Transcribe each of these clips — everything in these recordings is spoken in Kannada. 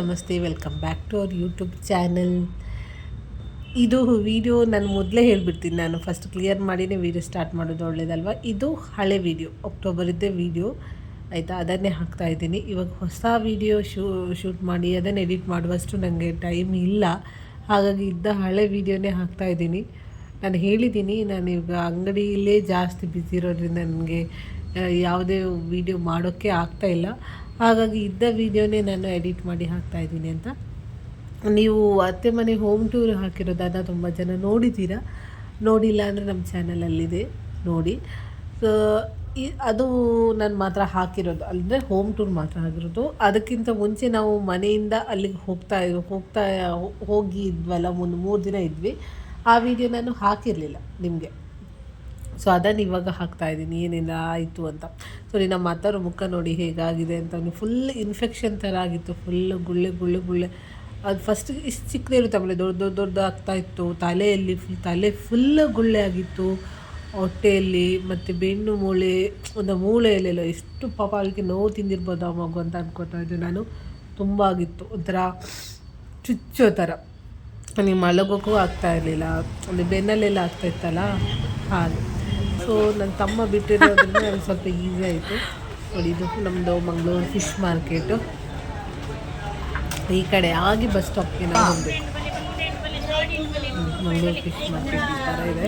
ನಮಸ್ತೆ, welcome back to our YouTube channel. ಇದು ವಿಡಿಯೋ ನಾನು ಮೊದಲೇ ಹೇಳಿಬಿಡ್ತೀನಿ. ನಾನು ಫಸ್ಟ್ ಕ್ಲಿಯರ್ ಮಾಡಿನೇ ವಿಡಿಯೋ ಸ್ಟಾರ್ಟ್ ಮಾಡೋದು ಒಳ್ಳೇದಲ್ವ? ಇದು ಹಳೆ ವಿಡಿಯೋ ಅಕ್ಟೋಬರಿದ್ದೇ ವಿಡಿಯೋ. ಆಯಿತಾ? ಅದನ್ನೇ ಹಾಕ್ತಾ ಇದ್ದೀನಿ. ಇವಾಗ ಹೊಸ ವಿಡಿಯೋ ಶೂ ಶೂಟ್ ಮಾಡಿ, ಅದನ್ನು ಎಡಿಟ್ ಮಾಡುವಷ್ಟು ನನಗೆ ಟೈಮ್ ಇಲ್ಲ. ಹಾಗಾಗಿ ಇದ್ದ ಹಳೆ ವಿಡಿಯೋನೇ ಹಾಕ್ತಾ ಇದ್ದೀನಿ. ನಾನು ಹೇಳಿದ್ದೀನಿ, ನಾನು ಇವಾಗ ಅಂಗಡಿಯಲ್ಲೇ ಜಾಸ್ತಿ ಬ್ಯುಸಿ ಇರೋದ್ರಿಂದ ನನಗೆ ಯಾವುದೇ ವಿಡಿಯೋ ಮಾಡೋಕ್ಕೆ ಇಲ್ಲ. ಹಾಗಾಗಿ ಇದ್ದ ವಿಡಿಯೋನೇ ನಾನು ಎಡಿಟ್ ಮಾಡಿ ಹಾಕ್ತಾ ಇದ್ದೀನಿ ಅಂತ. ನೀವು ಅತ್ತೆ ಮನೆ ಹೋಮ್ ಟೂರ್ ಹಾಕಿರೋದನ್ನು ತುಂಬ ಜನ ನೋಡಿದ್ದೀರಾ? ನೋಡಿಲ್ಲ ಅಂದರೆ ನಮ್ಮ ಚಾನಲಲ್ಲಿದೆ ನೋಡಿ. ಸೊ ಅದು ನಾನು ಮಾತ್ರ ಹಾಕಿರೋದು. ಅಂದರೆ ಹೋಮ್ ಟೂರ್ ಮಾತ್ರ ಆಗಿರೋದು ಅದಕ್ಕಿಂತ ಮುಂಚೆ ನಾವು ಮನೆಯಿಂದ ಅಲ್ಲಿಗೆ ಹೋಗ್ತಾ ಹೋಗ್ತಾ, ಹೋಗಿ ಇದ್ವಲ್ಲ, ಒಂದು ಮೂರು ದಿನ ಇದ್ವಿ. ಆ ವಿಡಿಯೋ ನಾನು ಹಾಕಿರಲಿಲ್ಲ ನಿಮಗೆ. ಸೊ ಅದನ್ನು ಇವಾಗ ಹಾಕ್ತಾ ಇದ್ದೀನಿ. ಏನೆಲ್ಲ, ಆಯಿತು ಅಂತ. ಸೊ ನಿನ್ನ ಅತ್ತವ್ರ ಮುಖ ನೋಡಿ ಹೇಗಾಗಿದೆ ಅಂತ. ಫುಲ್ ಇನ್ಫೆಕ್ಷನ್ ಥರ ಆಗಿತ್ತು. ಫುಲ್ ಗುಳ್ಳೆ ಗುಳ್ಳೆ ಗುಳ್ಳೆ. ಅದು ಫಸ್ಟ್ ಇಷ್ಟು ಚಿಕ್ಕದೇ ಇರುತ್ತೆ. ಆಮೇಲೆ ದೊಡ್ಡ ದೊಡ್ಡ ದೊಡ್ಡ ಆಗ್ತಾ ಇತ್ತು. ತಲೆಯಲ್ಲಿ ಫುಲ್ ತಲೆ ಫುಲ್ ಗುಳ್ಳೆ ಆಗಿತ್ತು. ಹೊಟ್ಟೆಯಲ್ಲಿ, ಮತ್ತು ಬೆನ್ನು ಮೂಳೆ, ಒಂದು ಮೂಳೆಯಲ್ಲೆಲ್ಲ ಎಷ್ಟು ಪಾಪ ಅವಳಿಗೆ ನೋವು ತಿಂದಿರ್ಬೋದು ಆ ಮಗು ಅಂತ ಅನ್ಕೋತಾ ಇದ್ದೆ ನಾನು. ತುಂಬ ಆಗಿತ್ತು. ಒಂಥರ ಚುಚ್ಚೋ ಥರ. ನನಗೆ ಮಲಗೋಕ್ಕೂ ಆಗ್ತಾ ಇರಲಿಲ್ಲ. ಅಂದರೆ ಬೆನ್ನಲ್ಲೆಲ್ಲ ಆಗ್ತಾ ಇತ್ತಲ್ಲ? ಹಾಗೆ. ಸೊ ನನ್ನ ತಮ್ಮ ಬಿಟ್ಟಿರೋದ್ರಿಂದ ನನಗೆ ಸ್ವಲ್ಪ ಈಸಿ ಆಯಿತು. ನೋಡಿ, ಇದು ನಮ್ಮದು ಮಂಗಳೂರು ಫಿಶ್ ಮಾರ್ಕೆಟು ಈ ಕಡೆ ಆಗಿ ಬಸ್ ಸ್ಟಾಪ್ಗೆ ನಾವು ಹೋಗಬೇಕು. ಮಂಗಳೂರು ಫಿಶ್ ಮಾರ್ಕೆಟ್ ಈ ಥರ ಇದೆ.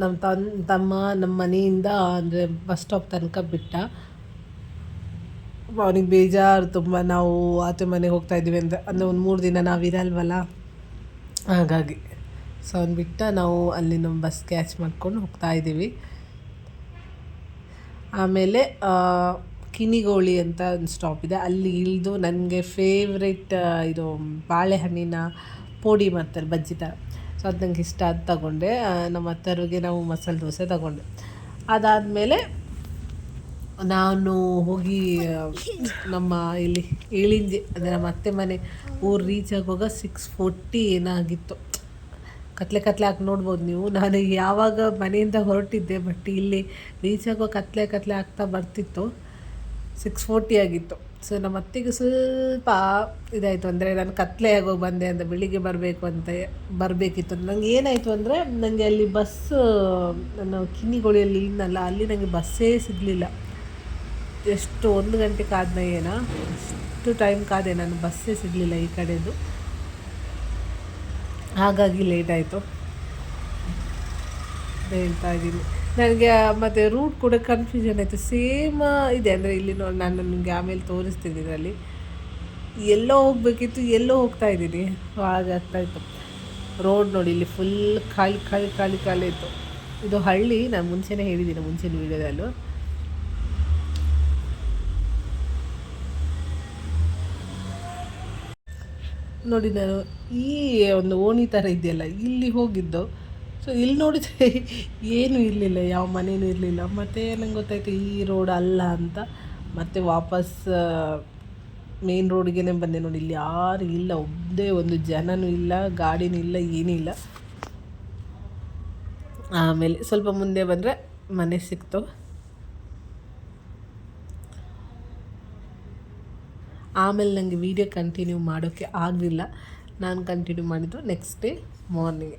ನಮ್ಮ ತನ್, ತಮ್ಮ ನಮ್ಮ ಮನೆಯಿಂದ ಅಂದರೆ ಬಸ್ ಸ್ಟಾಪ್ ತನಕ ಬಿಟ್ಟ. ಅವನಿಗೆ ಬೇಜಾರು ತುಂಬ. ನಾವು ಆತ ಮನೆಗೆ ಹೋಗ್ತಾ ಇದ್ದೀವಿ ಅಂತ, ಅಂದರೆ ಒಂದು ಮೂರು ದಿನ ನಾವು ಇರಲ್ವಲ್ಲ? ಹಾಗಾಗಿ. ಸೊ ಅವ್ನು ಬಿಟ್ಟ ನಾವು ಅಲ್ಲಿ ನಮ್ಮ ಬಸ್ ಕ್ಯಾಚ್ ಮಾಡ್ಕೊಂಡು ಹೋಗ್ತಾ ಇದ್ದೀವಿ. ಆಮೇಲೆ ಕಿನಿಗೋಳಿ ಅಂತ ಒಂದು ಸ್ಟಾಪ್ ಇದೆ. ಅಲ್ಲಿ ಇಳಿದು ನನಗೆ ಫೇವ್ರೆಟ್ ಇದು ಬಾಳೆಹಣ್ಣಿನ ಪೋಡಿ ಮಾಡ್ತಾರೆ, ಬಜ್ಜಿ ಥರ ಸೊ ಅದು ನಂಗೆ ಇಷ್ಟ ಅದು ತಗೊಂಡೆ. ನಮ್ಮ ಅತ್ತರಿಗೆ ನಾವು ಮಸಾಲೆ ದೋಸೆ ತಗೊಂಡೆ. ಅದಾದಮೇಲೆ ನಾನು ಹೋಗಿ ನಮ್ಮ ಇಲ್ಲಿ ಏಳಿಂಜೆ ಅಂದರೆ ನಮ್ಮ ಅತ್ತೆ ಮನೆ ಊರು ರೀಚ್ ಆಗುವಾಗ ಸಿಕ್ಸ್ ಫೋರ್ಟಿ ಏನಾಗಿತ್ತು. ಕತ್ಲೆ ಕತ್ಲೆ ಹಾಕಿ ನೋಡ್ಬೋದು ನೀವು. ನಾನು ಯಾವಾಗ ಮನೆಯಿಂದ ಹೊರಟಿದ್ದೆ ಬಟ್ ಇಲ್ಲಿ ರೀಚ್ ಆಗುವ ಕತ್ಲೆ ಕತ್ಲೆ ಆಗ್ತಾ ಬರ್ತಿತ್ತು. ಸಿಕ್ಸ್ ಫೋರ್ಟಿ ಆಗಿತ್ತು. ಸೊ ನಮ್ಮ ಅತ್ತೆಗೆ ಸ್ವಲ್ಪ ಇದಾಯಿತು ಅಂದರೆ ನಾನು ಕತ್ಲೆ ಆಗೋ ಬಂದೆ ಅಂತ, ಬೆಳಿಗ್ಗೆ ಬರಬೇಕು ಅಂತ ಬರಬೇಕಿತ್ತು. ನನಗೆ ಏನಾಯಿತು ಅಂದರೆ ನನಗೆ ಅಲ್ಲಿ ಬಸ್ ನಾನು ಕಿನ್ನಿಗೋಳಿಯಲ್ಲಿ ಇಲ್ಲನಲ್ಲ ಅಲ್ಲಿ ನನಗೆ ಬಸ್ಸೇ ಸಿಗಲಿಲ್ಲ. ಎಷ್ಟು ಒಂದು ಗಂಟೆ ಕಾದ್ನ ಏನೋ? ಅಷ್ಟು ಟೈಮ್ ಕಾದೆ ನಾನು ಬಸ್ಸೇ ಸಿಗಲಿಲ್ಲ ಈ ಕಡೆದು. ಹಾಗಾಗಿ ಲೇಟ್ ಆಯಿತು. ಹೇಳ್ತಾ ಇದ್ದೀನಿ. ನನಗೆ, ಮತ್ತು ರೂಟ್ ಕೂಡ ಕನ್ಫ್ಯೂಷನ್ ಆಯಿತು. ಸೇಮ್ ಇದೆ ಅಂದರೆ ಇಲ್ಲಿ ನೋಡಿ, ನಾನು ನಿಮಗೆ ಆಮೇಲೆ ತೋರಿಸ್ತೀನಿ ಇದರಲ್ಲಿ. ಎಲ್ಲೋ ಹೋಗಬೇಕಿತ್ತು, ಎಲ್ಲೋ ಹೋಗ್ತಾ ಇದ್ದೀನಿ. ಹಾಗಾಗ್ತಾ ಇತ್ತು. ರೋಡ್ ನೋಡಿ, ಇಲ್ಲಿ ಫುಲ್ ಖಾಲಿ ಖಾಲಿ ಖಾಲಿ ಖಾಲಿ ಇತ್ತು. ಇದು ಹಳ್ಳಿ, ನಾನು ಮುಂಚೆನೇ ಹೇಳಿದ್ದೀನಿ ಮುಂಚಿನ ವೀಡಿಯೋದಲ್ಲೂ ನೋಡಿ ನಾನು ಈ ಒಂದು ಓಣಿ ಥರ ಇದೆಯಲ್ಲ, ಇಲ್ಲಿ ಹೋಗಿದ್ದು. ಸೊ ಇಲ್ಲಿ ನೋಡಿದರೆ ಏನೂ ಇರಲಿಲ್ಲ, ಯಾವ ಮನೇನೂ ಇರಲಿಲ್ಲ. ಮತ್ತು ನಂಗೆ ಗೊತ್ತಾಯಿತು, ಈ ರೋಡ್ ಅಲ್ಲ ಅಂತ. ಮತ್ತೆ ವಾಪಸ್ ಮೇನ್ ರೋಡ್ಗೆ ಬಂದೆ ನೋಡಿ. ಇಲ್ಲಿ ಯಾರು ಇಲ್ಲ ಒಬ್ಬದೇ ಒಂದು ಜನನೂ ಇಲ್ಲ, ಗಾಡಿನೂ ಇಲ್ಲ ಏನಿಲ್ಲ ಆಮೇಲೆ ಸ್ವಲ್ಪ ಮುಂದೆ ಬಂದರೆ ಮನೆ ಸಿಕ್ತು. ಆಮೇಲೆ ನನಗೆ ವೀಡಿಯೋ ಕಂಟಿನ್ಯೂ ಮಾಡೋಕ್ಕೆ ಆಗಲಿಲ್ಲ. ನಾನು ಕಂಟಿನ್ಯೂ ಮಾಡಿದ್ದು ನೆಕ್ಸ್ಟ್ ಡೇ ಮಾರ್ನಿಂಗ್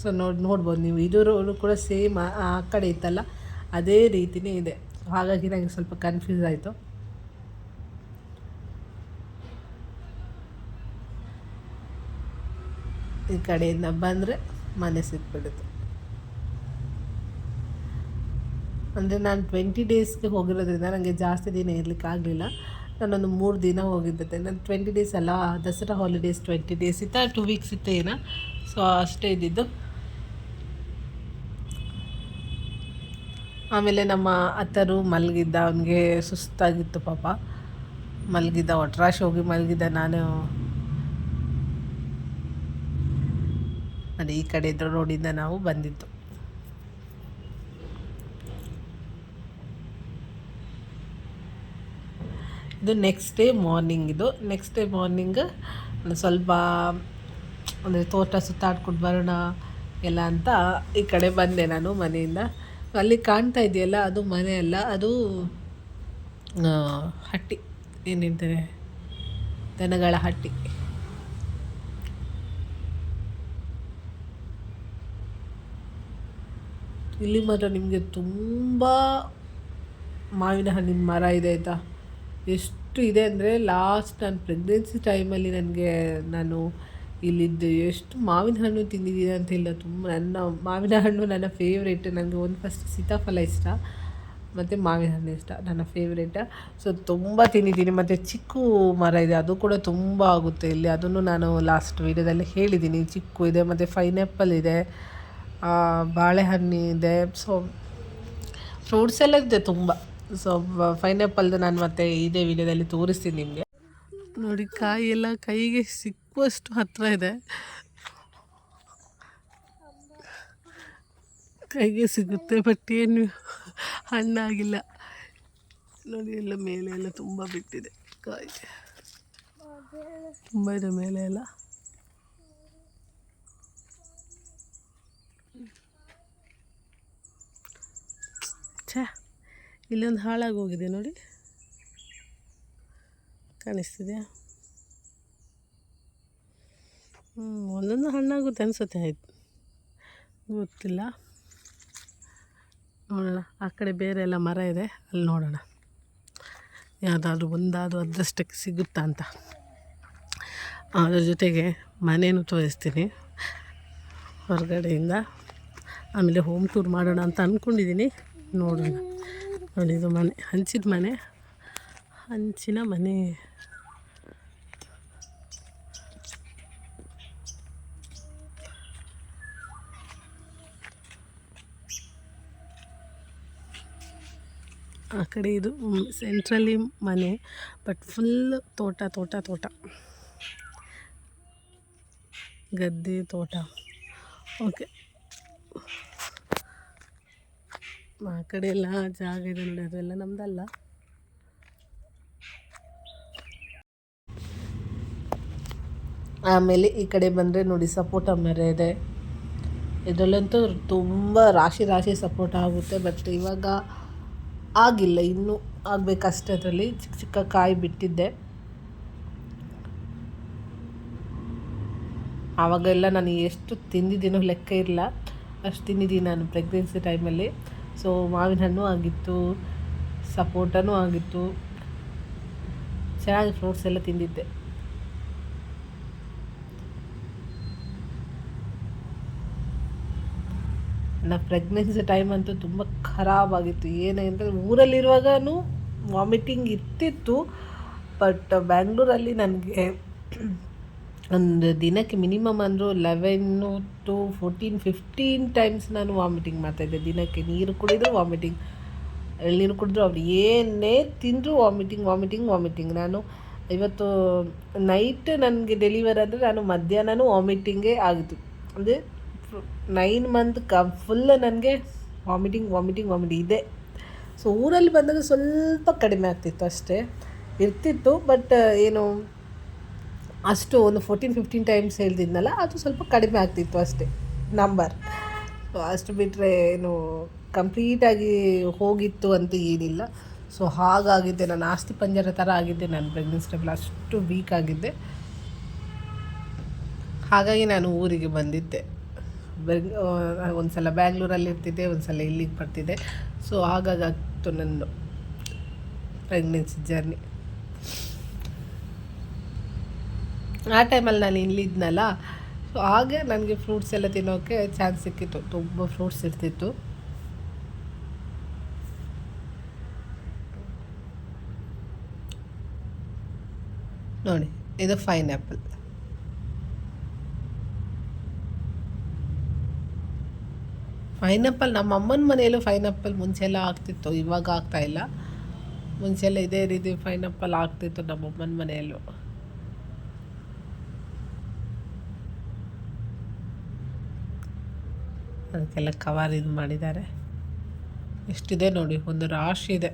ಸೊ ನೋಡಿ, ನೋಡ್ಬೋದು ನೀವು. ಇದರವರು ಕೂಡ ಸೇಮ್ ಆ ಕಡೆ ಇತ್ತಲ್ಲ, ಅದೇ ರೀತಿಯೇ ಇದೆ. ಹಾಗಾಗಿ ನನಗೆ ಸ್ವಲ್ಪ ಕನ್ಫ್ಯೂಸ್ ಆಯಿತು. ಈ ಕಡೆಯಿಂದ ಬಂದರೆ ಮನೆ ಸಿಕ್ಬಿಡುತ್ತೆ. ಅಂದರೆ ನಾನು ಟ್ವೆಂಟಿ ಡೇಸ್ಗೆ ಹೋಗಿರೋದ್ರಿಂದ ನನಗೆ ಜಾಸ್ತಿ ದಿನ ಇರಲಿಕ್ಕೆ ಆಗಲಿಲ್ಲ ನಾನೊಂದು ಮೂರು ದಿನ ಹೋಗಿದ್ದೆ ನಾನು ಟ್ವೆಂಟಿ ಡೇಸ್ ಅಲ್ಲ, ದಸರಾ ಹಾಲಿಡೇಸ್ ಟ್ವೆಂಟಿ ಡೇಸ್ ಇತ್ತ ಟೂ ವೀಕ್ಸ್ ಇತ್ತು ಏನೋ. ಸೊ ಅಷ್ಟೇ ಇದ್ದಿದ್ದು. ಆಮೇಲೆ ನಮ್ಮ ಅತ್ತರು ಮಲಗಿದ್ದ, ಅವನಿಗೆ ಸುಸ್ತಾಗಿತ್ತು ಪಾಪ. ಮಲಗಿದ್ದ, ಒಟ್ರಾಶ್ ಹೋಗಿ ಮಲಗಿದ್ದ ನಾನು. ಅದೇ ಈ ಕಡೆ ಇದ್ರ ರೋಡಿಂದ ನಾವು ಬಂದಿದ್ದು. ಇದು ನೆಕ್ಸ್ಟ್ ಡೇ ಮಾರ್ನಿಂಗ್ ಇದು. ನೆಕ್ಸ್ಟ್ ಡೇ ಮಾರ್ನಿಂಗ್ ಸ್ವಲ್ಪ, ಅಂದರೆ ತೋಟ ಸುತ್ತಾಡ್ಕೊಂಡು ಬರೋಣ ಎಲ್ಲ ಅಂತ ಈ ಕಡೆ ಬಂದೆ ನಾನು ಮನೆಯಿಂದ. ಅಲ್ಲಿ ಕಾಣ್ತಾ ಇದೆಯಲ್ಲ, ಅದು ಮನೆ ಅಲ್ಲ, ಅದು ಹಟ್ಟಿ. ಏನಿದ್ದಾರೆ? ದನಗಳ ಹಟ್ಟಿ. ಇಲ್ಲಿ ಮಾತ್ರ ನಿಮಗೆ ತುಂಬ ಮಾವಿನ ಹಣ್ಣಿನ ಮರ ಇದೆ ಆಯಿತಾ? ಎಷ್ಟು ಇದೆ ಅಂದರೆ ಲಾಸ್ಟ್ ನಾನು ಪ್ರೆಗ್ನೆನ್ಸಿ ಟೈಮಲ್ಲಿ ನನಗೆ ನಾನು ಇಲ್ಲಿದ್ದು ಎಷ್ಟು ಮಾವಿನ ಹಣ್ಣು ತಿಂದಿದ್ದೀನಿ ಅಂತ ಇಲ್ಲ ತುಂಬ ನನ್ನ ಮಾವಿನ ಹಣ್ಣು ನನ್ನ ಫೇವ್ರೇಟ್ ನನಗೆ ಒಂದು ಫಸ್ಟ್ ಸೀತಾಫಲ ಇಷ್ಟ, ಮತ್ತು ಮಾವಿನ ಹಣ್ಣು ಇಷ್ಟ, ನನ್ನ ಫೇವ್ರೇಟ್ ಸೊ ತುಂಬ ತಿಂದಿದ್ದೀನಿ. ಮತ್ತು ಚಿಕ್ಕು ಮರ ಇದೆ, ಅದು ಕೂಡ ತುಂಬ ಆಗುತ್ತೆ ಇಲ್ಲಿ. ಅದನ್ನು ನಾನು ಲಾಸ್ಟ್ ವೀಡಿಯೋದಲ್ಲಿ ಹೇಳಿದ್ದೀನಿ. ಚಿಕ್ಕು ಇದೆ, ಮತ್ತು ಪೈನಾಪಲ್ ಇದೆ ಬಾಳೆಹಣ್ಣು ಇದೆ. ಸೊ ಫ್ರೂಟ್ಸ್ ಎಲ್ಲ ಇದೆ ತುಂಬ. ಸೊ ಪೈನಾಪಲ್ದು ನಾನು ಮತ್ತೆ ಇದೇ ವಿಡಿಯೋದಲ್ಲಿ ತೋರಿಸ್ತೀನಿ ನಿಮಗೆ. ನೋಡಿ ಕಾಯಿ ಎಲ್ಲ ಕೈಗೆ ಸಿಕ್ಕುವಷ್ಟು ಹತ್ತಿರ ಇದೆ. ಕೈಗೆ ಸಿಗುತ್ತೆ ಬಟ್ ಏನು ಹಣ್ಣಾಗಿಲ್ಲ. ನೋಡಿ, ಎಲ್ಲ ಮೇಲೆ ಎಲ್ಲ ತುಂಬ ಬಿಟ್ಟಿದೆ ಕಾಯಿ. ತುಂಬ ಇದೆ ಮೇಲೆ ಎಲ್ಲ. ಛೇ. ಇಲ್ಲೊಂದು ಹಾಳಾಗಿ ಹೋಗಿದೆ ನೋಡಿ. ಕಾಣಿಸ್ತಿದೆಯಾ? ಒಂದೊಂದು ಹಣ್ಣಾಗುತ್ತೆ ಅನಿಸುತ್ತೆ, ಆಯ್ತು. ಗೊತ್ತಿಲ್ಲ. ನೋಡೋಣ, ಆ ಕಡೆ ಬೇರೆ ಎಲ್ಲ ಮರ ಇದೆ, ಅಲ್ಲಿ ನೋಡೋಣ. ಯಾವುದಾದ್ರೂ ಒಂದಾದರೂ ಅದೃಷ್ಟಕ್ಕೆ ಸಿಗುತ್ತಾ ಅಂತ. ಅದ್ರ ಜೊತೆಗೆ ಮನೇನು ತೋರಿಸ್ತೀನಿ. ಹೊರಗಡೆಯಿಂದ ಆಮೇಲೆ ಹೋಮ್ ಟೂರ್ ಮಾಡೋಣ ಅಂತ ಅಂದ್ಕೊಂಡಿದ್ದೀನಿ ನೋಡೋಣ. ನೋಡಿ ಇದು ಮನೆ, ಹಂಚಿದ ಮನೆ. ಹಂಚಿನ ಮನೆ. ಆ ಕಡೆ ಇದು ಸೆಂಟ್ರಲಿ ಮನೆ ಬಟ್ ಫುಲ್ ತೋಟ ತೋಟ ತೋಟ. ಗದ್ದೆ, ತೋಟ. ಓಕೆ ಆ ಕಡೆ ಎಲ್ಲ ಜಾಗ ಇದೆ ನೋಡಿ ಅದೆಲ್ಲ ನಮ್ದಲ್ಲ. ಆಮೇಲೆ ಈ ಕಡೆ ಬಂದರೆ ನೋಡಿ ಸಪೋಟ ಮರ ಇದೆ. ಇದರಲ್ಲಂತೂ ತುಂಬ ರಾಶಿ ರಾಶಿ ಸಪೋರ್ಟ್ ಆಗುತ್ತೆ ಬಟ್ ಇವಾಗ ಆಗಿಲ್ಲ, ಇನ್ನೂ ಆಗಬೇಕಷ್ಟೇ ಅದರಲ್ಲಿ. ಚಿಕ್ಕ ಚಿಕ್ಕ ಕಾಯಿ ಬಿಟ್ಟಿದ್ದೆ. ಆವಾಗೆಲ್ಲ ನಾನು ಎಷ್ಟು ತಿಂದಿದ್ದೀನೋ ಲೆಕ್ಕ ಇರಲ್ಲ ಅಷ್ಟು ತಿಂದಿದ್ದೀನಿ ನಾನು ಪ್ರೆಗ್ನೆನ್ಸಿ ಟೈಮಲ್ಲಿ ಸೊ ಮಾವಿನ ಹಣ್ಣು ಆಗಿತ್ತು, ಸಪೋಟನೂ ಆಗಿತ್ತು. ಚೆನ್ನಾಗಿ ಫ್ರೂಟ್ಸ್ ಎಲ್ಲ ತಿಂದಿದ್ದೆ. ನನ್ನ ಪ್ರೆಗ್ನೆನ್ಸಿ ಟೈಮ್ ಅಂತೂ ತುಂಬ ಖರಾಬಾಗಿತ್ತು ಏನಂದರೆ ಊರಲ್ಲಿರುವಾಗೂ ವಾಮಿಟಿಂಗ್ ಇರ್ತಿತ್ತು ಬಟ್ ಬ್ಯಾಂಗ್ಳೂರಲ್ಲಿ ನನಗೆ ಒಂದು ದಿನಕ್ಕೆ ಮಿನಿಮಮ್ ಅಂದರೂ eleven to fourteen fifteen times ನಾನು ವಾಮಿಟಿಂಗ್ ಮಾಡ್ತಾಯಿದ್ದೆ ದಿನಕ್ಕೆ ನೀರು ಕುಡಿದ್ರು ವಾಮಿಟಿಂಗ್ ಎಳ್ನೀರು ಕುಡಿದ್ರು, ಅವ್ರು ಏನೇ ತಿಂದರೂ ವಾಮಿಟಿಂಗ್ ವಾಮಿಟಿಂಗ್ ವಾಮಿಟಿಂಗ್ ನಾನು ಇವತ್ತು ನೈಟ್ ನನಗೆ ಡೆಲಿವರ್ ಆದರೆ ನಾನು ಮಧ್ಯಾಹ್ನನೂ ವಾಮಿಟಿಂಗೇ ಆಗಿತ್ತು ಅಂದರೆ ನೈನ್ ಮಂತ್ ಕ ಫುಲ್ ನನಗೆ ವಾಮಿಟಿಂಗ್ ವಾಮಿಟಿಂಗ್ ವಾಮಿಟಿಂಗ್ ಇದೆ. ಸೊ ಊರಲ್ಲಿ ಬಂದಾಗ ಸ್ವಲ್ಪ ಕಡಿಮೆ ಆಗ್ತಿತ್ತು ಅಷ್ಟೇ. ಇರ್ತಿತ್ತು ಬಟ್ ಏನು ಅಷ್ಟು ಒಂದು ಫೋರ್ಟೀನ್ ಫಿಫ್ಟೀನ್ ಟೈಮ್ಸ್ ಹೇಳ್ತಿದ್ನಲ್ಲ ಅದು ಸ್ವಲ್ಪ ಕಡಿಮೆ ಆಗ್ತಿತ್ತು ಅಷ್ಟೇ ನಂಬರ್ ಸೊ ಅಷ್ಟು ಬಿಟ್ಟರೆ ಏನು ಕಂಪ್ಲೀಟಾಗಿ ಹೋಗಿತ್ತು ಅಂತ ಏನಿಲ್ಲ. ಸೊ ಹಾಗಾಗಿದ್ದೆ, ನಾನು ಆಸ್ತಿ ಪಂಜರ ಥರ ಆಗಿದ್ದೆ, ನಾನು ಪ್ರೆಗ್ನೆನ್ಸಿ ಟೈಮಲ್ಲಿ ಅಷ್ಟು ವೀಕ್ ಆಗಿದ್ದೆ. ಹಾಗಾಗಿ ನಾನು ಊರಿಗೆ ಬಂದಿದ್ದೆ. ಬೆಂಗ್ ಒಂದು ಸಲ ಬ್ಯಾಂಗ್ಳೂರಲ್ಲಿ ಇರ್ತಿದ್ದೆ ಒಂದು ಸಲ ಇಲ್ಲಿಗೆ ಬರ್ತಿದ್ದೆ. ಸೊ ಹಾಗಾಗಿ ಆಗ್ತು ನನ್ನ ಪ್ರೆಗ್ನೆನ್ಸಿ ಜರ್ನಿ ಆ ಟೈಮಲ್ಲಿ ನಾನು ಇಲ್ಲಿದ್ನಲ್ಲ ಸೊ ಹಾಗೆ ನನಗೆ ಫ್ರೂಟ್ಸ್ ಎಲ್ಲ ತಿನ್ನೋಕ್ಕೆ ಚಾನ್ಸ್ ಸಿಕ್ಕಿತ್ತು. ತುಂಬ ಫ್ರೂಟ್ಸ್ ಇರ್ತಿತ್ತು. ನೋಡಿ, ಇದು ಫೈನ್ ಆ್ಯಪಲ್ ನಮ್ಮ ಅಮ್ಮನ ಮನೆಯಲ್ಲೂ ಪೈನಾಪಲ್ ಮುಂಚೆ ಎಲ್ಲ ಆಗ್ತಿತ್ತು, ಇವಾಗ ಆಗ್ತಾ ಇಲ್ಲ. ಮುಂಚೆ ಎಲ್ಲ ಇದೇ ರೀತಿ ಪೈನಾಪಲ್ ಆಗ್ತಿತ್ತು ನಮ್ಮ ಅಮ್ಮನ ಮನೆಯಲ್ಲೂ. ಅದಕ್ಕೆಲ್ಲ ಕವರ್ ಇದು ಮಾಡಿದ್ದಾರೆ. ಎಷ್ಟಿದೆ ನೋಡಿ, ಒಂದು ರಾಶಿ ಇದೆ.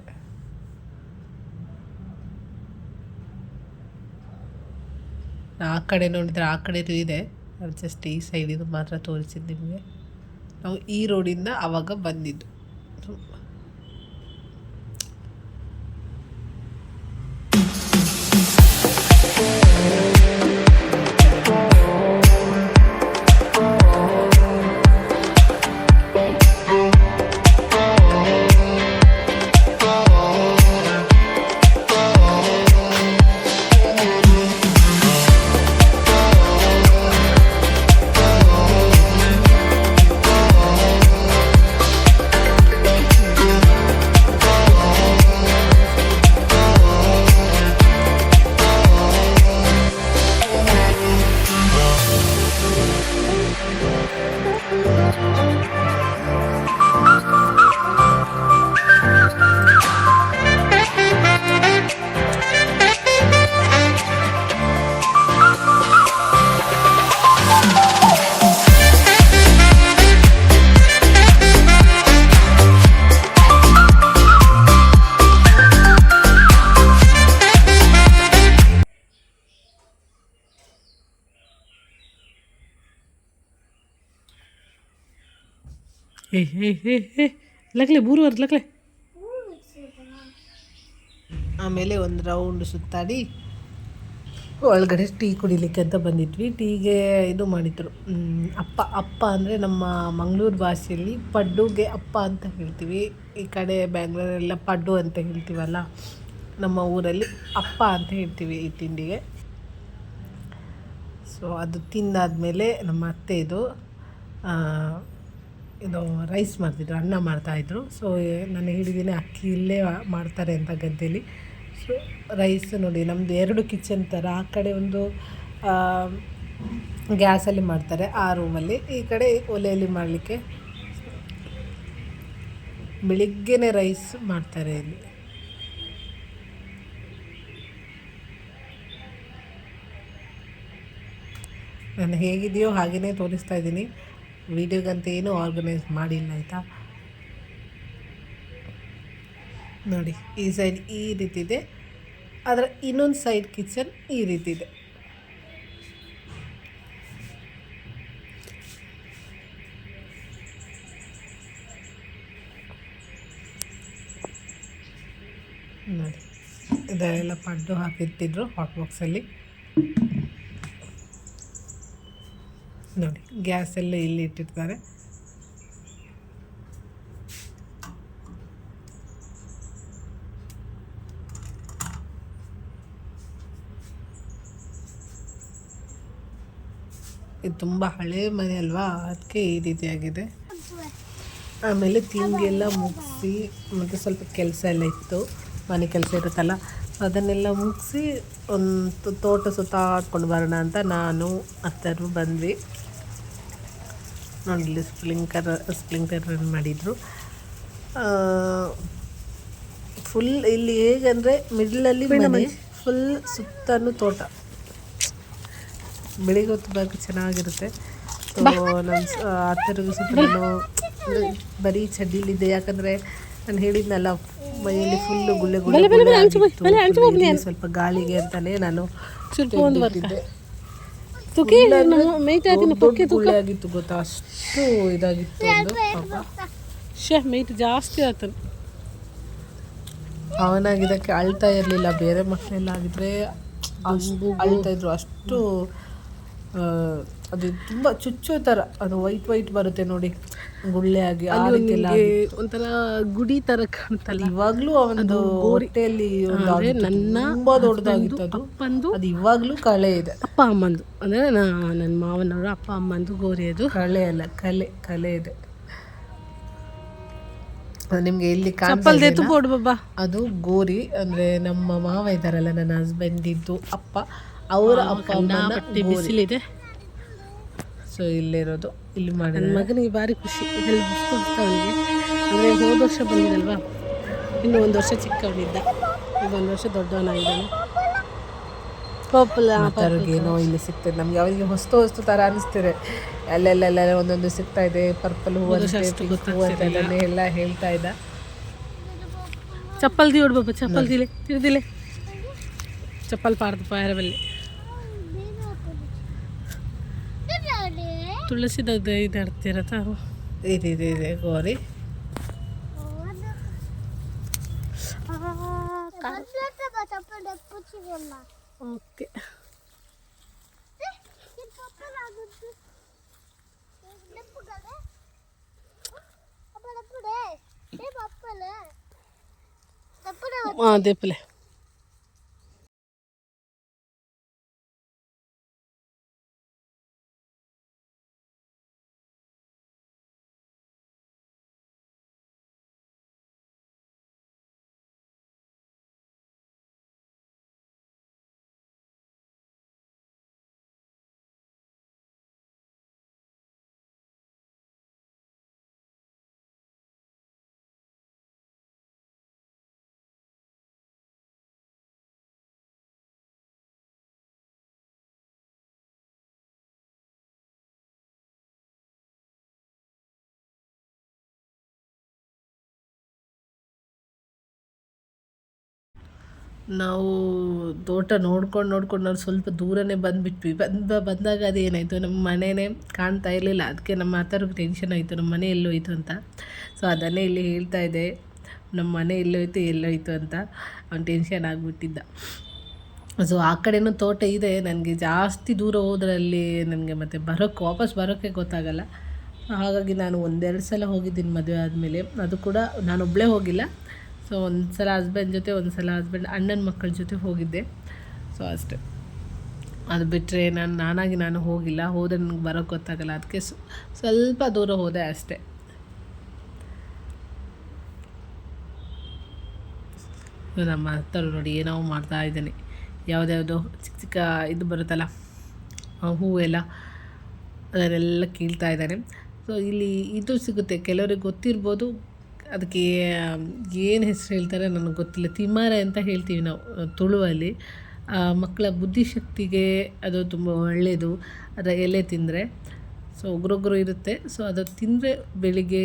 ಆ ಕಡೆ ನೋಡಿದರೆ ಆ ಕಡೆದು ಇದೆ ಜಸ್ಟ್ ಈ ಸೈಡಿದು ಮಾತ್ರ ತೋರಿಸಿದ್ದು ನಿಮಗೆ. ನಾವು ಈ ರೋಡಿಂದ ಆವಾಗ ಬಂದಿದ್ದು. ಏ ಹೇ ಹೇ ಏ. ಲಗ್ಲೆ ಲಗ್ಲೆ. ಆಮೇಲೆ ಒಂದು ರೌಂಡ್ ಸುತ್ತಾಡಿ, ಒಳಗಡೆ ಟೀ ಕುಡಿಲಿಕ್ಕೆ ಅಂತ ಬಂದಿದ್ವಿ. ಟೀಗೆ ಇದು ಮಾಡಿದ್ರು. ಅಪ್ಪ ಅಪ್ಪ ಅಂದರೆ ನಮ್ಮ ಮಂಗಳೂರು ಭಾಷೆಯಲ್ಲಿ ಪಡ್ಡುಗೆ ಅಪ್ಪ ಅಂತ ಹೇಳ್ತೀವಿ. ಈ ಕಡೆ ಬ್ಯಾಂಗ್ಳೂರೆಲ್ಲ ಪಡ್ಡು ಅಂತ ಹೇಳ್ತೀವಲ್ಲ, ನಮ್ಮ ಊರಲ್ಲಿ ಅಪ್ಪ ಅಂತ ಹೇಳ್ತೀವಿ ಈ ತಿಂಡಿಗೆ. ಸೊ ಅದು ತಿಂದಾದ್ಮೇಲೆ ನಮ್ಮ ಅತ್ತೆ ಇದು ಇದು ರೈಸ್ ಮಾಡ್ತಿದ್ರು, ಅನ್ನ ಮಾಡ್ತಾಯಿದ್ರು ಸೊ ನಾನು ಹೇಳಿದ್ದೀನಿ ಅಕ್ಕಿ ಇಲ್ಲೇ ಮಾಡ್ತಾರೆ ಅಂತ ಗದ್ದೆಯಲ್ಲಿ ಸೊ ರೈಸ್ ನೋಡಿ ನಮ್ಮದು ಎರಡು ಕಿಚನ್ ಥರ ಆ ಕಡೆ ಒಂದು ಗ್ಯಾಸಲ್ಲಿ ಮಾಡ್ತಾರೆ, ಆ ರೂಮಲ್ಲಿ ಈ ಕಡೆ ಒಲೆಯಲ್ಲಿ ಮಾಡಲಿಕ್ಕೆ ಬೆಳಿಗ್ಗೆನೇ ರೈಸ್ ಮಾಡ್ತಾರೆ ಇಲ್ಲಿ. ನಾನು ಹೇಗಿದೆಯೋ ಹಾಗೆಯೇ ತೋರಿಸ್ತಾ ಇದ್ದೀನಿ. ವೀಡಿಯೋಗಂತ ಏನೂ ಆರ್ಗನೈಸ್ ಮಾಡಿಲ್ಲ, ಆಯಿತಾ? ನೋಡಿ, ಈ ಸೈಡ್ ಈ ರೀತಿ ಇದೆ. ಅದರ ಇನ್ನೊಂದು ಸೈಡ್ ಕಿಚನ್ ಈ ರೀತಿ ಇದೆ. ನೋಡಿ, ಇದೆಲ್ಲ ಪಡ್ಡು ಹಾಕಿರ್ತಿದ್ರು ಹಾಟ್ ಬಾಕ್ಸಲ್ಲಿ ನೋಡಿ ಗ್ಯಾಸ್ ಎಲ್ಲ ಇಲ್ಲಿ ಇಟ್ಟಿರ್ತಾರೆ. ಇದು ತುಂಬ ಹಳೆ ಮನೆ ಅಲ್ವಾ? ಅದಕ್ಕೆ ಈ ರೀತಿಯಾಗಿದೆ. ಆಮೇಲೆ ತಿಂಡಿ ಎಲ್ಲ ಮುಗಿಸಿ, ಮತ್ತು ಸ್ವಲ್ಪ ಕೆಲಸ ಎಲ್ಲ ಇತ್ತು. ಮನೆ ಕೆಲಸ ಇರುತ್ತಲ್ಲ, ಅದನ್ನೆಲ್ಲ ಮುಗಿಸಿ ಒಂದು ತೋಟ ಸುತ್ತಾಡ್ಕೊಂಡು ಬರೋಣ ಅಂತ ನಾನು ಅತ್ತರು ಬಂದ್ವಿ. ನೋಡಿ ಇಲ್ಲಿ ಸ್ಪ್ಲಿಂಕರ್ ಸ್ಪ್ಲಿಂಕರ್ ಮಾಡಿದರು. ಫುಲ್ ಇಲ್ಲಿ ಹೇಗಂದರೆ ಮಿಡ್ಲಲ್ಲಿ ಮನೆ ಫುಲ್ ಸುತ್ತಲೂ ತೋಟ. ಬೆಳಿಗ್ಗೆ ಹೊತ್ತು ಬಾಕ್ ಚೆನ್ನಾಗಿರುತ್ತೆ. ಸೊ ನಮ್ಮ ಹತ್ತಿರಗೂ ಸುತ್ತಲೂ ಬರೀ ಚಡ್ಡಿಲಿದೆ. ಯಾಕಂದರೆ ನಾನು ಹೇಳಿದ್ನಲ್ಲ ಮೈಯಲ್ಲಿ ಫುಲ್ಲು ಗುಳ್ಳೆ ಗುಳ್ಳೆ ಸ್ವಲ್ಪ ಗಾಳಿಗೆ ಅಂತಲೇ ನಾನು ಸ್ವಲ್ಪ ಗಾಳಿಗೆ ನಾನು ತೆಗ್ದಿಟ್ಟಿದ್ದೆ. ದೊಡ್ಡ ದೊಡ್ಡ ಆಗಿತ್ತು ಗೊತ್ತಾ? ಅಷ್ಟು ಇದಾಗಿತ್ತು. ಶೇ ಮೈಟ್ ಜಾಸ್ತಿ ಆತನು ಅವನಾಗಿದ್ದಕ್ಕೆ ಅಳ್ತಾ ಇರಲಿಲ್ಲ ಬೇರೆ ಮಕ್ಕಳೆಲ್ಲ ಆಗಿದ್ರೆ ಅಷ್ಟು ಅಳ್ತಾ ಇದ್ರು. ಅಷ್ಟು ಆ, ಅದು ತುಂಬಾ ಚುಚ್ಚೋ ತರ ಅದು ವೈಟ್ ವೈಟ್ ಬರುತ್ತೆ ನೋಡಿ ಗುಳ್ಳೆ ಆಗಿ ಆ ರೀತಿ ಎಲ್ಲ ಆಗಿತ್ತು. ಒಂಥರ ಗುಡಿ ತರ ಕಾಣ್ತಲ್ಲ. ಇವಾಗ್ಲೂ ಅವನದು ಹೊಟ್ಟೆಯಲ್ಲಿ ಒಂದು ಅಂದ್ರೆ ಆಗಿತ್ತು. ನನ್ನ ತುಂಬಾ ದೊಡ್ಡದಾಗಿತ್ತು ಅದು. ಅಪ್ಪಂದು ಅದು ಇವಾಗ್ಲೂ ಕಳೆ ಇದೆ. ಅಪ್ಪ ಅಮ್ಮಂದು. ಅಂದ್ರೆ ನನ್ನ ಮಾವನವರು ಅಪ್ಪ ಅಮ್ಮಂದು ಗೋರಿ ಅದು. ಕಳೆ ಅಲ್ಲ ಕಲೆ ಕಲೆ ಇದೆ. ಅದು ನಿಮ್ಗೆ ಇಲ್ಲಿ ಕಾಣ್ತಾ ಚಪ್ಪಲ್ ಇದೆಯಲ್ಲ? ದೇತು ಬಾಬಾ. ಅದು ಗೋರಿ ಅಂದ್ರೆ ನಮ್ಮ ಮಾವ ಇದಾರಲ್ಲ ನನ್ನ ಹಸ್ಬೆಂಡ್ ಇದ್ದು ಅಪ್ಪ ಅವರ ಅಪ್ಪ ಅಮ್ಮನ ಬಿಸಿಲಿದೆ. ಸೊ ಇಲ್ಲಿರೋದು ಇಲ್ಲಿ ನನ್ನ ಮಾಡಿದ ಮಗನಿಗೆ ಭಾರಿ ಖುಷಿ. ಇದೆಲ್ಲ ಹೊಸ್ತು ಹೊಸ್ತು ಅವನಿಗೆ. ಅಂದರೆ ಹೋದ ವರ್ಷ ಬಂದಿದ್ದಲ್ವಾ ಇನ್ನು ಒಂದು ವರ್ಷ ಚಿಕ್ಕವನಿದ್ದ. ಈಗ ಒಂದು ವರ್ಷ ದೊಡ್ಡವನಾಗಿದ್ದಾನೆ. ಏನೋ ಇಲ್ಲಿ ಸಿಗ್ತದೆ. ನಮ್ಗೆ ಅವರಿಗೆ ಹೊಸ್ತು ಹೊಸ್ತು ತರ ಅನಿಸ್ತಿದೆ. ಅಲ್ಲೆಲ್ಲ ಒಂದೊಂದು ಸಿಗ್ತಾ ಇದೆ. ಪರ್ಪಲ್ ಹೂವು ಎಲ್ಲ ಹೇಳ್ತಾ ಇದ್ದ. ಚಪ್ಪಲ್ ದಿ ಬಾಬಾ ಚಪ್ಪಲ್ ದಿಲೆ ತಿರ್ದಿಲೆ. ಚಪ್ಪಲ್ ಪಾಡ್ದು ಪಾಯರ ಬಲ್ಲಿ ತುಳಸಿದ ಇದು ಆಡ್ತಿರತ್ತ ಇದೆ ಇದೆ ಇದೆ ಗೋರಿ. ಓಕೆ. ಹಾಂ ದೇಪಲೆ. ನಾವು ತೋಟ ನೋಡ್ಕೊಂಡು ನೋಡ್ಕೊಂಡು ನಾವು ಸ್ವಲ್ಪ ದೂರನೇ ಬಂದುಬಿಟ್ವಿ. ಬಂದ ಬಂದಾಗ ಅದೇನಾಯಿತು? ನಮ್ಮ ಮನೆಯೇ ಕಾಣ್ತಾ ಇರಲಿಲ್ಲ. ಅದಕ್ಕೆ ನಮ್ಮ ಮಾತಾಡೋಕೆ ಟೆನ್ಷನ್ ಆಯಿತು. ನಮ್ಮ ಮನೆ ಎಲ್ಲೋಯ್ತು ಅಂತ. ಸೊ ಅದನ್ನೇ ಇಲ್ಲಿ ಹೇಳ್ತಾ ಇದ್ದೆ. ನಮ್ಮ ಮನೆ ಎಲ್ಲೋಯ್ತು ಎಲ್ಲೋಯ್ತು ಅಂತ ಅವ್ನು ಟೆನ್ಷನ್ ಆಗಿಬಿಟ್ಟಿದ್ದ. ಸೊ ಆ ಕಡೆನೂ ತೋಟ ಇದೆ. ನನಗೆ ಜಾಸ್ತಿ ದೂರ ಹೋದ್ರಲ್ಲಿ ನನಗೆ ಮತ್ತೆ ಬರೋಕ್ಕೆ ವಾಪಸ್ ಬರೋಕ್ಕೆ ಗೊತ್ತಾಗಲ್ಲ. ಹಾಗಾಗಿ ನಾನು ಒಂದೆರಡು ಸಲ ಹೋಗಿದ್ದೀನಿ ಮದುವೆ ಆದಮೇಲೆ. ಅದು ಕೂಡ ನಾನೊಬ್ಬಳೇ ಹೋಗಿಲ್ಲ. ಸೊ ಒಂದ್ಸಲ ಹಸ್ಬೆಂಡ್ ಜೊತೆ ಒಂದು ಸಲ ಹಸ್ಬೆಂಡ್ ಅಣ್ಣನ ಮಕ್ಕಳ ಜೊತೆ ಹೋಗಿದ್ದೆ. ಸೊ ಅಷ್ಟೇ. ಅದು ಬಿಟ್ಟರೆ ನಾನು, ನಾನಾಗಿ ನಾನು ಹೋಗಿಲ್ಲ. ಹೋದರೆ ನನಗೆ ಬರೋಕ್ಕೆ ಗೊತ್ತಾಗಲ್ಲ. ಅದಕ್ಕೆ ಸ್ವಲ್ಪ ದೂರ ಹೋದೆ ಅಷ್ಟೇ. ನಮ್ಮ ಹತ್ತರು ನೋಡಿ, ಏನೋ ಮಾಡ್ತಾ ಇದ್ದಾನೆ. ಯಾವುದ್ಯಾವುದೋ ಚಿಕ್ಕ ಚಿಕ್ಕ ಇದು ಬರುತ್ತಲ್ಲ ಹೂವೆಲ್ಲ, ಅದನ್ನೆಲ್ಲ ಕೀಳ್ತಾ ಇದ್ದಾನೆ. ಸೊ ಇಲ್ಲಿ ಇದು ಸಿಗುತ್ತೆ. ಕೆಲವರಿಗೆ ಗೊತ್ತಿರ್ಬೋದು ಅದಕ್ಕೆ ಏನು ಹೆಸರು ಹೇಳ್ತಾರೆ ನನಗೆ ಗೊತ್ತಿಲ್ಲ. ತಿಮ್ಮಾರ ಅಂತ ಹೇಳ್ತೀವಿ ನಾವು, ತುಳುವಲ್ಲಿ. ಮಕ್ಕಳ ಬುದ್ಧಿಶಕ್ತಿಗೆ ಅದು ತುಂಬ ಒಳ್ಳೆಯದು ಅದರ ಎಲೆ ತಿಂದರೆ. ಸೊ ಒಗ್ರೊಗ್ರು ಇರುತ್ತೆ. ಸೊ ಅದು ತಿಂದರೆ ಬೆಳಿಗ್ಗೆ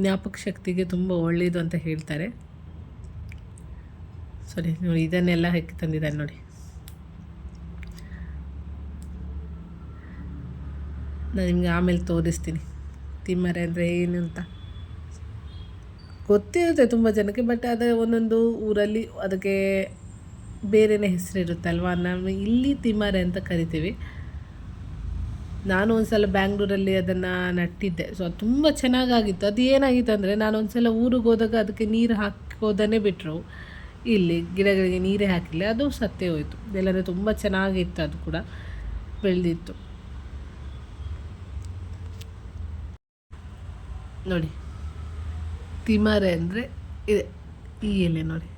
ಜ್ಞಾಪಕ ಶಕ್ತಿಗೆ ತುಂಬ ಒಳ್ಳೆಯದು ಅಂತ ಹೇಳ್ತಾರೆ. ಸರಿ, ನೋಡಿ, ಇದನ್ನೆಲ್ಲ ಹಾಕಿ ತಂದಿದ್ದಾರೆ ನೋಡಿ. ನಾನು ನಿಮಗೆ ಆಮೇಲೆ ತೋರಿಸ್ತೀನಿ. ತಿಮ್ಮರೆ ಅಂದರೆ ಏನು ಅಂತ? ಗೊತ್ತಿರುತ್ತೆ ತುಂಬ ಜನಕ್ಕೆ ಬಟ್ ಅದು ಒಂದೊಂದು ಊರಲ್ಲಿ ಅದಕ್ಕೆ ಬೇರೆಯೇ ಹೆಸರಿರುತ್ತಲ್ವ ನಾವು ಇಲ್ಲಿ ತಿಮ್ಮರೆ ಅಂತ ಕರಿತೀವಿ. ನಾನು ಒಂದು ಸಲ ಬ್ಯಾಂಗ್ಳೂರಲ್ಲಿ ಅದನ್ನು ನಟ್ಟಿದ್ದೆ. ಸೊ ಅದು ತುಂಬ ಚೆನ್ನಾಗಾಗಿತ್ತು. ಅದು ಏನಾಗಿತ್ತು ಅಂದರೆ, ನಾನು ಒಂದು ಸಲ ಊರಿಗೆ ಹೋದಾಗ ಅದಕ್ಕೆ ನೀರು ಹಾಕೋದನ್ನೇ ಬಿಟ್ಟರು ಇಲ್ಲಿ ಗಿಡಗಳಿಗೆ ನೀರೇ ಹಾಕಿಲ್ಲ ಅದು ಸತ್ತೇ ಹೋಯಿತು. ಇಲ್ಲಾಂದರೆ ತುಂಬ ಚೆನ್ನಾಗಿತ್ತು ಅದು ಕೂಡ. ಬೆಳೆದಿತ್ತು. ನೋಡಿ. ತಿಮರೆ ಅಂದರೆ ಇದೆ. ಈ ಎಲೆ ನೋಡಿ.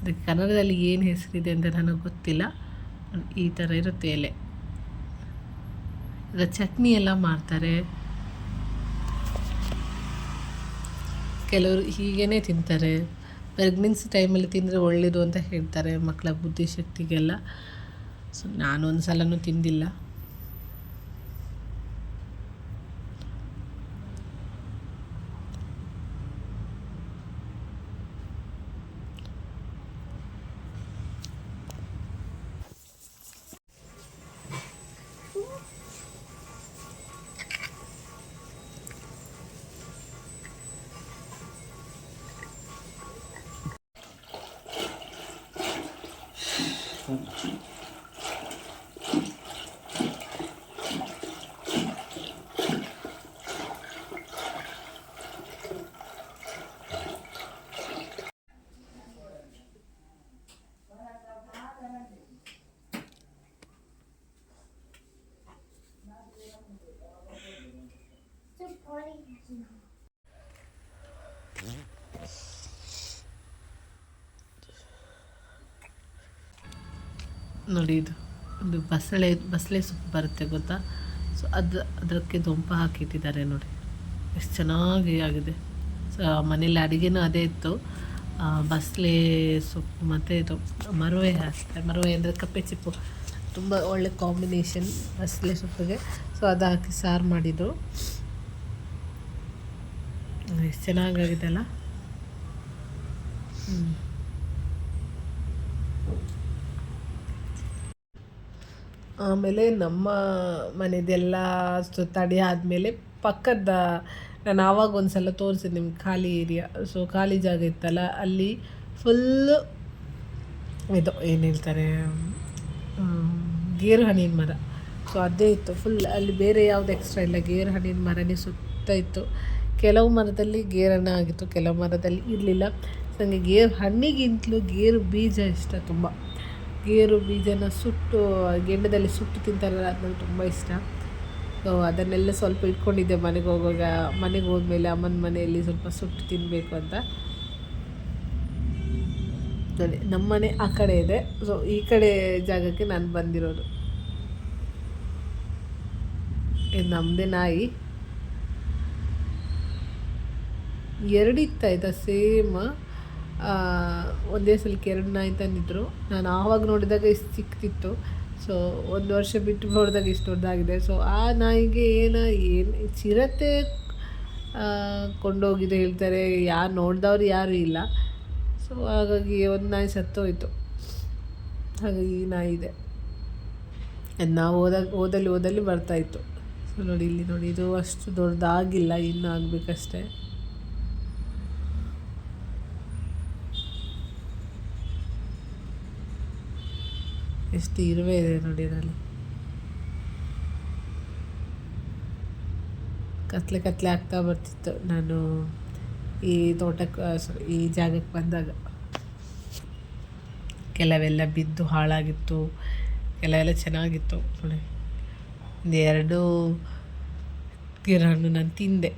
ಅದಕ್ಕೆ ಕನ್ನಡದಲ್ಲಿ ಏನು ಹೆಸರಿದೆ ಅಂತ ನನಗೆ ಗೊತ್ತಿಲ್ಲ. ಈ ಥರ ಇರುತ್ತೆ ಎಲೆ. ಈಗ ಚಟ್ನಿ ಎಲ್ಲ ಮಾಡ್ತಾರೆ. ಕೆಲವರು ಹೀಗೇ ತಿಂತಾರೆ. ಪ್ರೆಗ್ನೆನ್ಸಿ ಟೈಮಲ್ಲಿ ತಿಂದರೆ ಒಳ್ಳೆಯದು ಅಂತ ಹೇಳ್ತಾರೆ ಮಕ್ಕಳ ಬುದ್ಧಿಶಕ್ತಿಗೆಲ್ಲ. ಸೊ ನಾನು ಒಂದು ಸಲನೂ ತಿಂದಿಲ್ಲ. ನೋಡಿ ಇದು ಒಂದು ಬಸಳೆ ಬಸಳೆ ಸೊಪ್ಪು ಬರುತ್ತೆ ಗೊತ್ತಾ? ಸೊ ಅದು ಅದಕ್ಕೆ ದೊಂಪ ಹಾಕಿಟ್ಟಿದ್ದಾರೆ ನೋಡಿ. ಎಷ್ಟು ಚೆನ್ನಾಗಿ ಆಗಿದೆ. ಸೊ ಮನೇಲಿ ಅಡುಗೆನೂ ಅದೇ ಇತ್ತು. ಬಸಳೆ ಸೊಪ್ಪು ಮತ್ತು ಇದು ಮರುವೆ ಹಾಕ್ತಾರೆ ಮರುವೆ ಅಂದರೆ ಕಪ್ಪೆ ಚಿಪ್ಪು. ತುಂಬ ಒಳ್ಳೆ ಕಾಂಬಿನೇಷನ್ ಬಸಳೆ ಸೊಪ್ಪಿಗೆ. ಸೊ ಅದು ಹಾಕಿ ಸಾರು ಮಾಡಿದರು ಎಷ್ಟು ಚೆನ್ನಾಗಾಗಿದೆ ಅಲ್ಲ? ಹ್ಞೂ ಆಮೇಲೆ ನಮ್ಮ ಮನೆದೆಲ್ಲ ಸುತ್ತಾಡಿ ಆದಮೇಲೆ ಪಕ್ಕದ ನಾನು ಆವಾಗ ಒಂದು ಸಲ ತೋರಿಸಿದೆ ನಿಮ್ಗೆ ಖಾಲಿ ಏರಿಯಾ, ಸೊ ಖಾಲಿ ಜಾಗ ಇತ್ತಲ್ಲ, ಅಲ್ಲಿ ಫುಲ್ಲು ಇದು ಏನು ಹೇಳ್ತಾರೆ ಗೇರು ಹಣ್ಣಿನ ಮರ. ಸೊ ಅದೇ ಇತ್ತು ಫುಲ್ ಅಲ್ಲಿ ಬೇರೆ ಯಾವುದು ಎಕ್ಸ್ಟ್ರಾ ಇಲ್ಲ, ಗೇರು ಹಣ್ಣಿನ ಮರನೇ ಸುತ್ತ ಇತ್ತು. ಕೆಲವು ಮರದಲ್ಲಿ ಗೇರಣ್ಣ ಆಗಿತ್ತು, ಕೆಲವು ಮರದಲ್ಲಿ ಇರಲಿಲ್ಲ. ನನಗೆ ಗೇರು ಹಣ್ಣಿಗಿಂತಲೂ ಗೇರು ಬೀಜ ಇಷ್ಟ ತುಂಬ. ಗೇರು ಬೀಜನ ಸುಟ್ಟು, ಗೆಂಡದಲ್ಲಿ ಸುಟ್ಟು ತಿಂತಾರಲ್ಲ ಅದು ನಂಗೆ ತುಂಬ ಇಷ್ಟ. ಸೊ ಅದನ್ನೆಲ್ಲ ಸ್ವಲ್ಪ ಇಟ್ಕೊಂಡಿದ್ದೆ ಮನೆಗೆ ಹೋಗುವಾಗ. ಮನೆಗೆ ಹೋದ್ಮೇಲೆ ಅಮ್ಮನ ಮನೆಯಲ್ಲಿ ಸ್ವಲ್ಪ ಸುಟ್ಟು ತಿನ್ನಬೇಕು ಅಂತ. ನೋಡಿ ನಮ್ಮ ಮನೆ ಆ ಕಡೆ ಇದೆ. ಸೊ ಈ ಕಡೆ ಜಾಗಕ್ಕೆ ನಾನು ಬಂದಿರೋದು. ನಮ್ಮದೇ ನಾಯಿ. ಎರಡಿತ್ತ ಆಯ್ತಾ ಸೇಮ್ ಒಂದೇ ಸಲಕ್ಕೆ ಎರಡು ನಾಯಿ ತಂದಿದ್ರು. ನಾನು ಆವಾಗ ನೋಡಿದಾಗ ಇಷ್ಟು ಸಿಕ್ತಿತ್ತು. ಸೊ ಒಂದು ವರ್ಷ ಬಿಟ್ಟು ನೋಡಿದಾಗ ಇಷ್ಟು ದೊಡ್ಡದಾಗಿದೆ. ಸೊ ಆ ನಾಯಿಗೆ ಏನು ಏನು ಚಿರತೆ ಕೊಂಡೋಗಿದೆ ಹೇಳ್ತಾರೆ. ಯಾರು ನೋಡಿದವ್ರು ಯಾರು ಇಲ್ಲ. ಸೊ ಹಾಗಾಗಿ ಒಂದು ನಾಯಿ ಸತ್ತೋಯ್ತು. ಹಾಗಾಗಿ ಈ ನಾಯಿ ಇದೆ. ಅದು ನಾವು ಓದ, ಓದಲ್ಲಿ ಓದಲ್ಲಿ ಬರ್ತಾಯಿತ್ತು ಸೊ ನೋಡಿ, ಇಲ್ಲಿ ನೋಡಿ, ಇದು ಅಷ್ಟು ದೊಡ್ಡದಾಗಿಲ್ಲ, ಇನ್ನೂ ಆಗಬೇಕಷ್ಟೇ. ಎಷ್ಟು ಇರುವೆ ಇದೆ ನೋಡಿ ಇದರಲ್ಲಿ ಕತ್ಲೆ ಕತ್ಲೆ ಆಗ್ತಾ ಬರ್ತಿತ್ತು ನಾನು ಈ ತೋಟಕ್ಕೆ ಸಾರಿ ಈ ಜಾಗಕ್ಕೆ ಬಂದಾಗ ಕೆಲವೆಲ್ಲ ಬಿದ್ದು ಹಾಳಾಗಿತ್ತು ಕೆಲವೆಲ್ಲ ಚೆನ್ನಾಗಿತ್ತು ನೋಡಿ ಒಂದು ಎರಡು ಗಿರಹಣ್ಣು ನಾನು ತಿಂದೆ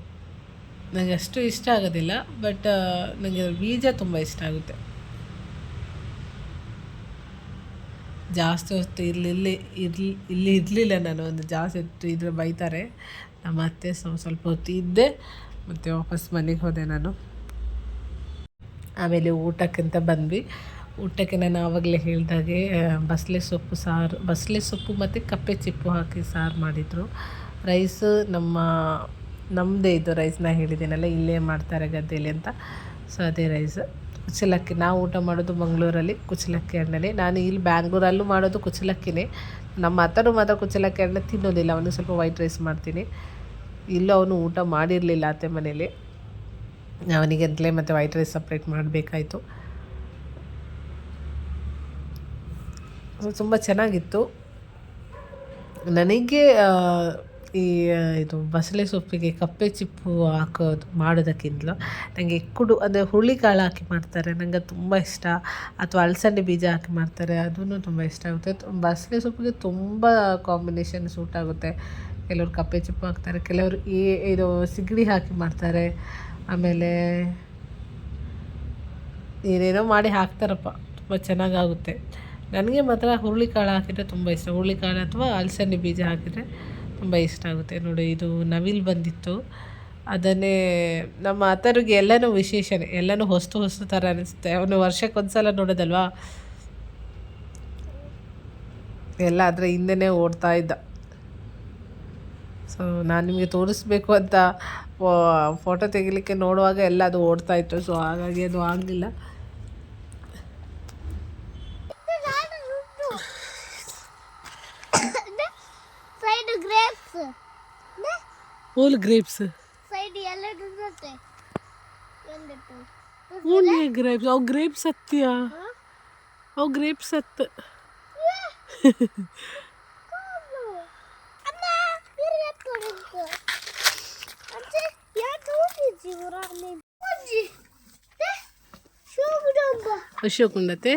ನನಗೆ ಅಷ್ಟು ಇಷ್ಟ ಆಗೋದಿಲ್ಲ ಬಟ್ ನನಗೆ ಬೀಜ ತುಂಬ ಇಷ್ಟ ಆಗುತ್ತೆ ಜಾಸ್ತಿ ಹೊತ್ತು ಇಲ್ಲಿಲ್ಲಿ ಇರ್ಲಿ, ಇಲ್ಲಿ ಇರಲಿಲ್ಲ ನಾನು, ಒಂದು ಜಾಸ್ತಿ ಹೊತ್ತು ಇದ್ರೆ ಬೈತಾರೆ. ನಮ್ಮ ಅತ್ತೆ ಸ್ವ- ಸ್ವಲ್ಪ ಹೊತ್ತು ಇದ್ದೆ, ಮತ್ತು ವಾಪಸ್ ಮನೆಗೆ ಹೋದೆ ನಾನು. ಆಮೇಲೆ ಊಟಕ್ಕಂತ ಬಂದ್ವಿ. ಊಟಕ್ಕೆ ನಾನು ಆವಾಗಲೇ ಹೇಳಿದಾಗೆ ಬಸಳೆ ಸೊಪ್ಪು ಸಾರು ಬಸಳೆ ಸೊಪ್ಪು ಮತ್ತು ಕಪ್ಪೆ ಚಿಪ್ಪು ಹಾಕಿ ಸಾರು ಮಾಡಿದರು. ರೈಸ್ ನಮ್ಮ ನಮ್ಮದೇ ಇದು ರೈಸ್ನ ಹೇಳಿದ್ದೀನಲ್ಲ, ಇಲ್ಲೇ ಮಾಡ್ತಾರೆ ಗದ್ದೆಯಲ್ಲಿ ಅಂತ. ಸೊ, ಅದೇ ರೈಸ್. ಕುಚಲಕ್ಕಿ, ನಾವು ಊಟ ಮಾಡೋದು ಮಂಗಳೂರಲ್ಲಿ ಕುಚಲಕ್ಕಿ ಎಣ್ಣೆಲೆ ನಾನು ಇಲ್ಲಿ ಬ್ಯಾಂಗ್ಳೂರಲ್ಲೂ ಮಾಡೋದು ಕುಚಲಕ್ಕಿನೇ. ನಮ್ಮ ಅತ್ತನೂ ಮಾತ್ರ ಕುಚಲಕ್ಕಿ ಎಣ್ಣೆ ತಿನ್ನೋದಿಲ್ಲ ಅವನು ಸ್ವಲ್ಪ ವೈಟ್ ರೈಸ್ ಮಾಡ್ತೀನಿ. ಇಲ್ಲೂ ಅವನು ಊಟ ಮಾಡಿರಲಿಲ್ಲ ಅತ್ತೆ ಮನೇಲಿ ಅವನಿಗೆ ಅಂತಲೇ ಮತ್ತು ವೈಟ್ ರೈಸ್ ಸಪ್ರೇಟ್ ಮಾಡಬೇಕಾಯಿತು. ತುಂಬ ಚೆನ್ನಾಗಿತ್ತು. ನನಗೆ ಈ ಇದು ಬಸಳೆ ಸೊಪ್ಪಿಗೆ ಕಪ್ಪೆ ಚಿಪ್ಪು ಹಾಕೋದು ಮಾಡೋದಕ್ಕಿಂತಲೂ ನನಗೆ ಕುಡು, ಅಂದರೆ ಹುಳಿಕಾಳು ಹಾಕಿ ಮಾಡ್ತಾರೆ ನನಗೆ ತುಂಬ ಇಷ್ಟ. ಅಥವಾ ಅಲಸಂದೆ ಬೀಜ ಹಾಕಿ ಮಾಡ್ತಾರೆ ಅದೂ ತುಂಬ ಇಷ್ಟ ಆಗುತ್ತೆ. ಬಸಳೆ ಸೊಪ್ಪಿಗೆ ತುಂಬ ಕಾಂಬಿನೇಷನ್ ಸೂಟ್ ಆಗುತ್ತೆ. ಕೆಲವರು ಕಪ್ಪೆ ಚಿಪ್ಪು ಹಾಕ್ತಾರೆ, ಕೆಲವರು ಈ, ಇದು ಸಿಗಡಿ ಹಾಕಿ ಮಾಡ್ತಾರೆ. ಆಮೇಲೆ ಏನೇನೋ ಮಾಡಿ ಹಾಕ್ತಾರಪ್ಪ, ತುಂಬ ಚೆನ್ನಾಗಾಗುತ್ತೆ. ನನಗೆ ಮಾತ್ರ ಹುರುಳಿಕಾಳು ಹಾಕಿದರೆ ತುಂಬ ಇಷ್ಟ. ಹುರುಳಿಕಾಳು ಅಥವಾ ಅಲಸಂದೆ ಬೀಜ ಹಾಕಿದರೆ ತುಂಬ ಇಷ್ಟ ಆಗುತ್ತೆ ನೋಡಿ, ಇದು ನವಿಲು ಬಂದಿತ್ತು. ಅದನ್ನೇ ನಮ್ಮ ಅತ್ತರಿಗೆ ಎಲ್ಲನೂ ವಿಶೇಷನೇ, ಎಲ್ಲನೂ ಹೊಸ್ತು ಹೊಸ್ತು ಥರ ಅನಿಸುತ್ತೆ. ಅವನು ವರ್ಷಕ್ಕೆ ಸಲ ನೋಡೋದಲ್ವಾ? ಎಲ್ಲ ಅದರ ಹಿಂದೆನೇ ಓಡ್ತಾ ಇದ್ದ. ಸೊ ನಾನು ನಿಮಗೆ ತೋರಿಸ್ಬೇಕು ಅಂತ ಫೋಟೋ ತೆಗಿಲಿಕ್ಕೆ ನೋಡುವಾಗ ಎಲ್ಲ ಅದು ಓಡ್ತಾ ಇತ್ತು. ಸೊ ಹಾಗಾಗಿ ಅದು ಆಗಲಿಲ್ಲ side grapes all grapes only grapes ಅವು ಗ್ರೇಪ್ಸ್ ಹತ್ತಿಯ ಅವು ಗ್ರೇಪ್ಸ್ ಹತ್ತು ಅಶೋಕ್ ಉಂಡತೆ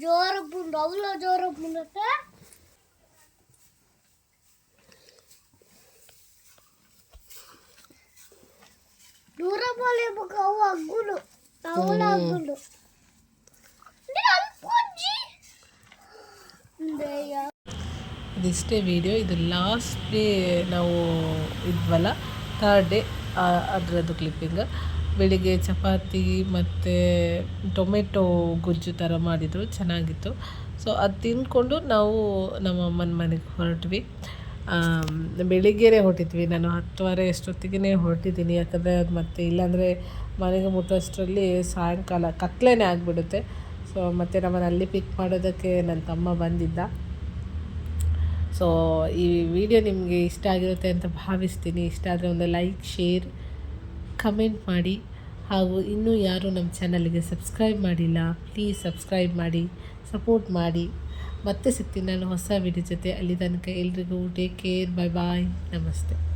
ಜೋರ ಪುಂಡು ಅವಳ ಜೋರ ಪುಂಡತ್ತೆ ಅಜ್ಜಿ ಇದಿಷ್ಟೇ ವಿಡಿಯೋ ಇದು ಲಾಸ್ಟ್ ಡೇ ನಾವು ಇದ್ವಲ್ಲ? ಥರ್ಡ್ ಡೇ ಅದರದ್ದು ಕ್ಲಿಪ್ಪಿಂಗ್ ಬೆಳಿಗ್ಗೆ ಚಪಾತಿ ಮತ್ತು ಟೊಮೆಟೊ ಗೊಜ್ಜು ಥರ ಮಾಡಿದರು. ಚೆನ್ನಾಗಿತ್ತು. ಸೊ ಅದು ತಿಂದ್ಕೊಂಡು ನಾವು ನಮ್ಮ ಅಮ್ಮನ ಮನೆಗೆ ಹೊರಟ್ವಿ. ಬೆಳಿಗ್ಗೆನೇ ಹೊರಟಿದ್ವಿ. ನಾನು ಹತ್ತುವರೆ ಅಷ್ಟೊತ್ತಿಗೆ ಹೊರಟಿದ್ದೀನಿ. ಯಾಕಂದರೆ ಅದು ಮತ್ತೆ ಇಲ್ಲಾಂದರೆ ಮನೆಗೆ ಮುಟ್ಟೋಷ್ಟರಲ್ಲಿ ಸಾಯಂಕಾಲ ಕತ್ಲೇ ಆಗಿಬಿಡುತ್ತೆ. ಸೊ ಮತ್ತು ನಮ್ಮನ್ನು ಅಲ್ಲಿ ಪಿಕ್ ಮಾಡೋದಕ್ಕೆ ನನ್ನ ತಮ್ಮ ಬಂದಿದ್ದ. ಸೊ ಈ ವಿಡಿಯೋ ನಿಮಗೆ ಇಷ್ಟ ಆಗಿರುತ್ತೆ ಅಂತ ಭಾವಿಸ್ತೀನಿ. ಇಷ್ಟ ಆದರೆ ಒಂದು ಲೈಕ್ ಶೇರ್ ಕಮೆಂಟ್ ಮಾಡಿ. ಹಾಗೂ ಇನ್ನೂ ಯಾರೂ ನಮ್ಮ ಚಾನಲ್ಗೆ ಸಬ್ಸ್ಕ್ರೈಬ್ ಮಾಡಿಲ್ಲ ಪ್ಲೀಸ್ ಸಬ್ಸ್ಕ್ರೈಬ್ ಮಾಡಿ ಸಪೋರ್ಟ್ ಮಾಡಿ. ಮತ್ತೆ ಸಿಗ್ತೀನಿ ನಾನು ಹೊಸ ವಿಡಿಯೋ ಜೊತೆ. ಅಲ್ಲಿ ತನಕ ಎಲ್ರಿಗೂ ಟೇಕ್ ಕೇರ್ ಬಾಯ್ ಬಾಯ್ ನಮಸ್ತೆ.